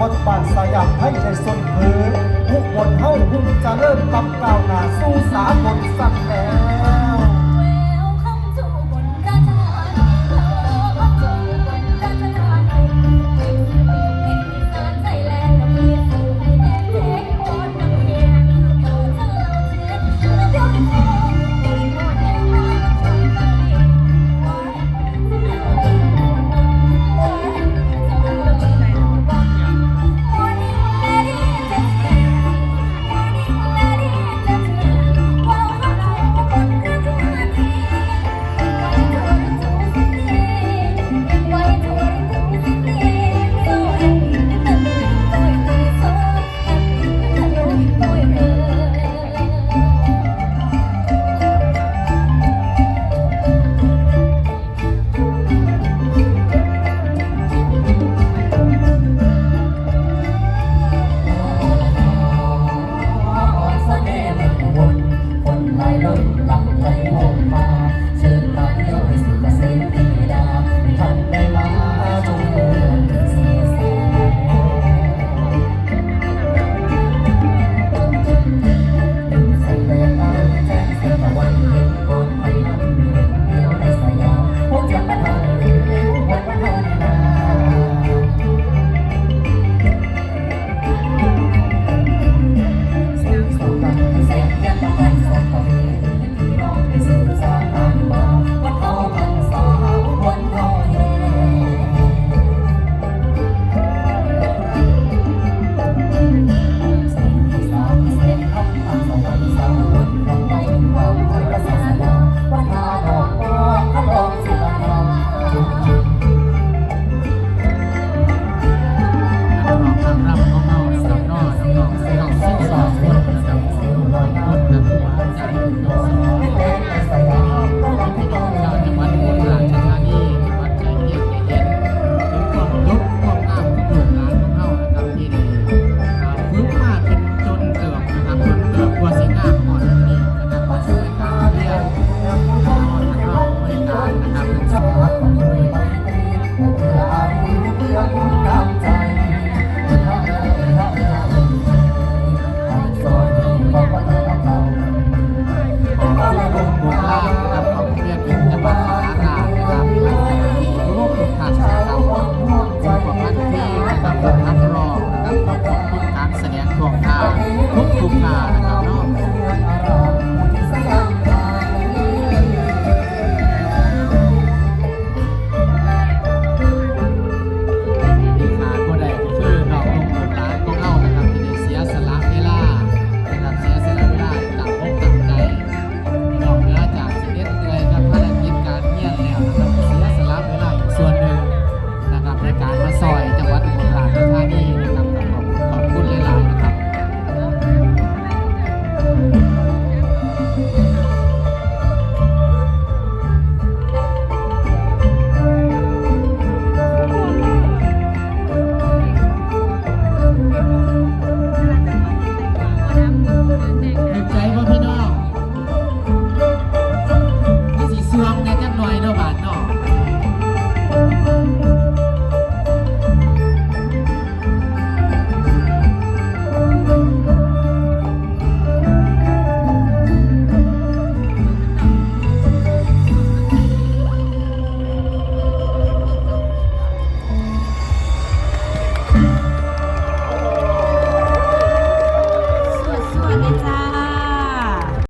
บทบาทสยามให้ได้สนคือผู้บนเฮ้าหุ่นจะเริ่มกำก้าวหน้าสู้สาบนสั่นแหล